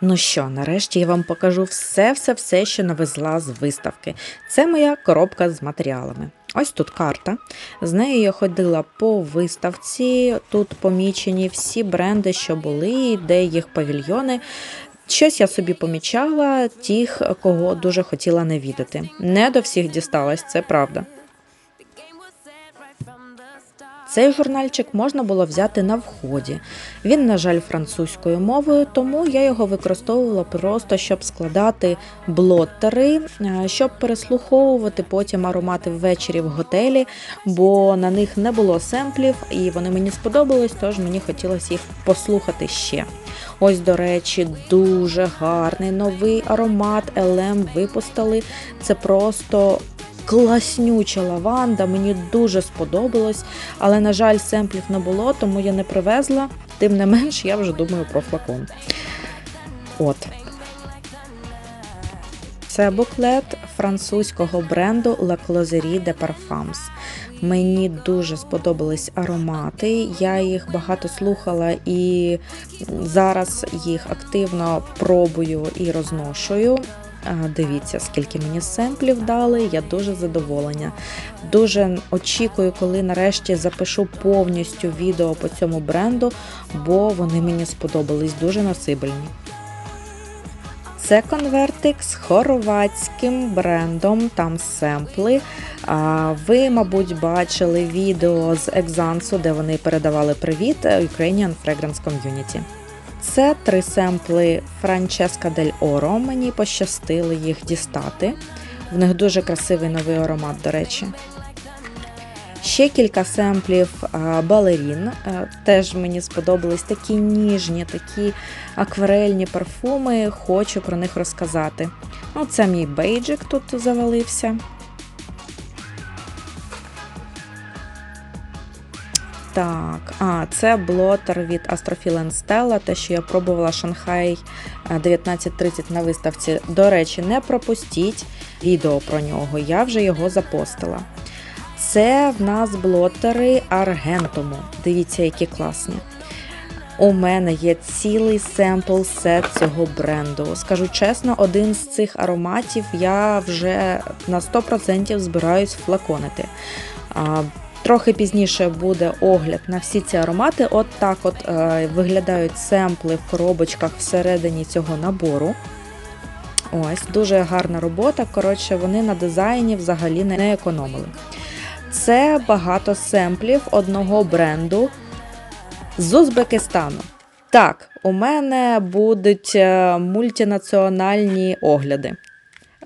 Ну що, нарешті я вам покажу все-все-все, що навезла з виставки. Це моя коробка з матеріалами. Ось тут карта. З нею я ходила по виставці. Тут помічені всі бренди, що були, де їх павільйони. Щось я собі помічала, тих, кого дуже хотіла не відати. Не до всіх дісталась, це правда. Цей журнальчик можна було взяти на вході. Він, на жаль, французькою мовою, тому я його використовувала просто, щоб складати блоттери, е, щоб переслуховувати потім аромати ввечері в готелі, бо на них не було семплів, і вони мені сподобались, тож мені хотілося їх послухати ще. Ось, до речі, дуже гарний новий аромат LM випустили. Це просто класнюча лаванда, мені дуже сподобалось, але, на жаль, семплів не було, тому я не привезла. Тим не менш, я вже думаю про флакон. От. Це буклет французького бренду La Closerie de Parfums. Мені дуже сподобались аромати. Я їх багато слухала і зараз їх активно пробую і розношую. Дивіться, скільки мені семплів дали. Я дуже задоволена. Дуже очікую, коли нарешті запишу повністю відео по цьому бренду, бо вони мені сподобались дуже насибельні. Це конвертик з хорватським брендом, там семпли. Ви, мабуть, бачили відео з Екзансу, де вони передавали привіт Ukrainian Fragrance Community. Це три семпли Франческа Дель Оро. Мені пощастило їх дістати. В них дуже красивий новий аромат, до речі. Ще кілька семплів балерін. Теж мені сподобались такі ніжні, такі акварельні парфуми. Хочу про них розказати. Ну, Це мій бейджик тут завалився. Так, а це блотер від Astrophil Stella, те, що я пробувала Шанхай 1930 на виставці. До речі, не пропустіть відео про нього, я вже його запостила. Це в нас блотери Аргентому. Дивіться, які класні. У мене є цілий семпл сет цього бренду. Скажу чесно, один з цих ароматів я вже на 100% збираюсь флаконити. Трохи пізніше буде огляд на всі ці аромати. От так от е, виглядають семпли в коробочках всередині цього набору. Ось, дуже гарна робота. Коротше, вони на дизайні взагалі не економили. Це багато семплів одного бренду з Узбекистану. Так, у мене будуть е, мультинаціональні огляди.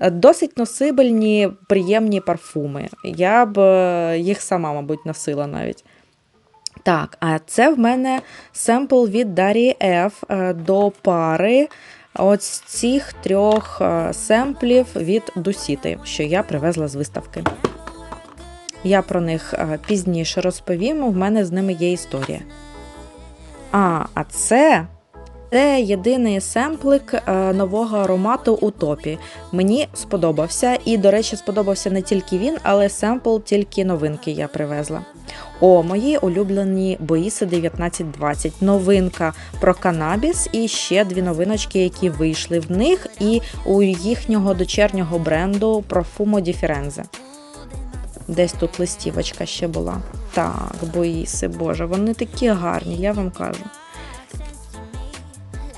Досить носибельні, приємні парфуми. Я б е, їх сама, мабуть, носила навіть. Так, а це в мене семпл від Дарії F е, до пари ось цих трьох е, семплів від Дусіти, що я привезла з виставки. Я про них пізніше розповім, в мене з ними є історія. А, а це це єдиний семплик е, нового аромату у топі. Мені сподобався, і, до речі, сподобався не тільки він, але семпл тільки новинки я привезла. О, мої улюблені боїси 1920. Новинка про канабіс і ще дві новиночки, які вийшли в них, і у їхнього дочернього бренду Profumo di Firenze. Десь тут листівочка ще була. Так, боїси, боже, вони такі гарні, я вам кажу.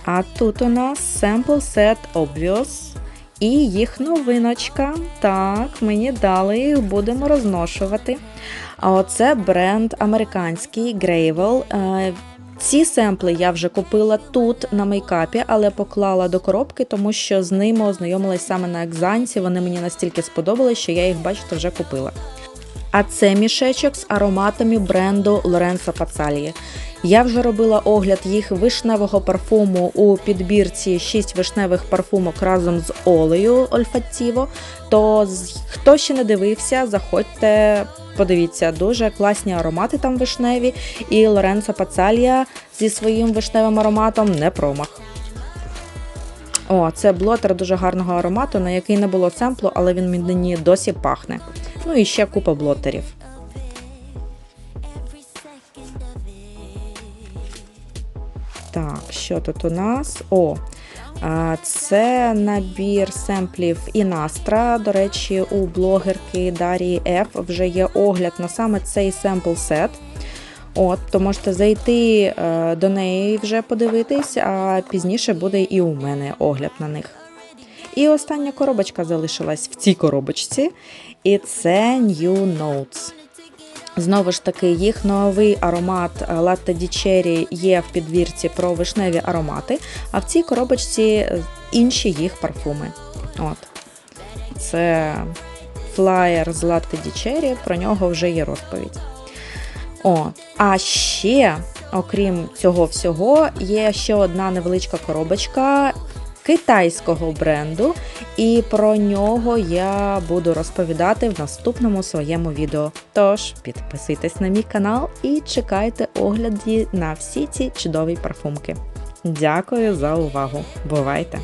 А тут у нас Sample Set Obvious і їх новиночка. Так, мені дали їх, будемо розношувати. А оце бренд американський Gravel. Е, ці семпли я вже купила тут на мейкапі, але поклала до коробки, тому що з ними ознайомилась саме на екзанці. Вони мені настільки сподобались, що я їх, бачите, вже купила. А це мішечок з ароматами бренду Лоренцо Пацалії. Я вже робила огляд їх вишневого парфуму у підбірці 6 вишневих парфумок разом з олею Ольфатіво. То хто ще не дивився, заходьте, подивіться, дуже класні аромати там вишневі. І Лоренцо Пацалія зі своїм вишневим ароматом не промах. О, це блотер дуже гарного аромату, на який не було семплу, але він мені досі пахне. Ну і ще купа блотерів. Так, що тут у нас? О, Це набір семплів Інастра. До речі, у блогерки Дарії Ф вже є огляд на саме цей семпл сет. От, то можете зайти е, до неї вже подивитись, а пізніше буде і у мене огляд на них. І остання коробочка залишилась в цій коробочці, і це New Notes. Знову ж таки, їх новий аромат Latte di Cherry є в підвірці про вишневі аромати, а в цій коробочці інші їх парфуми. От. Це флаєр з Latte di Cherry, про нього вже є розповідь. О, а ще, окрім цього всього, є ще одна невеличка коробочка китайського бренду, і про нього я буду розповідати в наступному своєму відео. Тож підписуйтесь на мій канал і чекайте огляді на всі ці чудові парфумки. Дякую за увагу! Бувайте!